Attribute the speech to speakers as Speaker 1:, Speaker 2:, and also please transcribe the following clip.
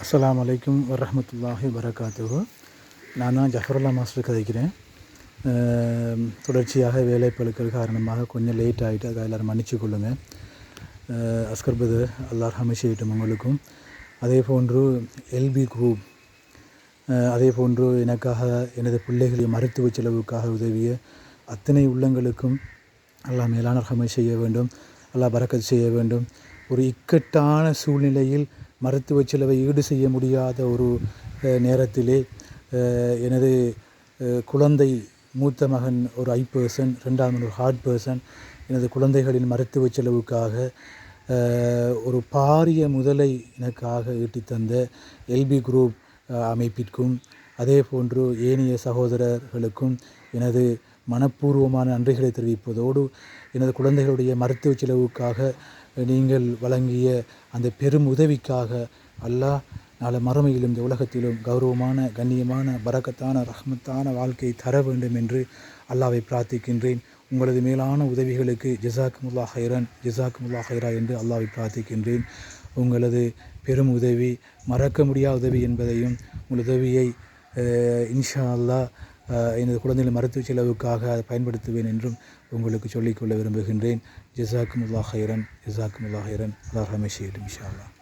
Speaker 1: அஸ்லாம் வலைக்கும் வரமத்துல்லாஹி வரகாத்துகு நான் தான் ஜஃபருல்லா மாஸ்டர் கதைக்கிறேன். தொடர்ச்சியாக தொடர்ச்சியாக வேலைப்பழுக்கள் காரணமாக கொஞ்சம் லேட் ஆகிட்டு அதை எல்லோரும் மன்னிச்சு கொள்ளுங்கள் அஹ், அஸ்கர் பதர் ஹமிஷிட்டும் உங்களுக்கும். அதே போன்று எல்பி குரூப் அதே போன்று எனக்காக எனது பிள்ளைகளின் மருத்துவ செலவுக்காக உதவிய அத்தனை உள்ளங்களுக்கும் அல்லாஹ் மேலான ஹமை செய்ய வேண்டும். அல்லாஹ் பரக்கத் செய்ய வேண்டும். ஒரு இக்கட்டான சூழ்நிலையில் மருத்துவ செலவை ஈடு செய்ய முடியாத ஒரு நேரத்திலே எனது குழந்தை மூத்த மகன் ஒரு ஐ பர்சன் ரெண்டாம் ஒரு ஹார்ட் பர்சன் எனது குழந்தைகளின் மருத்துவ செலவுக்காக ஒரு பாரிய முதலை எனக்காக ஈட்டி தந்த எல்பி குரூப் அமைப்பிற்கும் அதே போன்று ஏனைய சகோதரர்களுக்கும் எனது மனப்பூர்வமான நன்றிகளை தெரிவிப்பதோடு எனது குழந்தைகளுடைய மருத்துவ செலவுக்காக நீங்கள் வழங்கிய அந்த பெரும் உதவிக்காக அல்லாஹ் நாளை மறுமையிலும் இந்த உலகத்திலும் கௌரவமான கண்ணியமான பரக்கத்தான ரஹ்மத்தான வாழ்க்கையை தர வேண்டும் என்று அல்லாவை பிரார்த்திக்கின்றேன். உங்களது மேலான உதவிகளுக்கு ஜிசாக்குமுல்லா ஹைரன் ஜிசாக்குமுல்லா ஹைரா என்று அல்லாவை பிரார்த்திக்கின்றேன். உங்களது பெரும் உதவி மறக்க முடியாத உதவி என்பதையும் உங்கள் உதவியை இன்ஷா அல்லாஹ் எனது குழந்தைகள் மருத்துவ செலவுக்காக அதை பயன்படுத்துவேன் என்றும் உங்களுக்கு சொல்லிக்கொள்ள விரும்புகின்றேன். ஜிசாக்குமுல்லா ஹைரன் ஜிசாக்குமுல்லா ஹைரன் அல்லாஹ் ரமேஷ் இஷா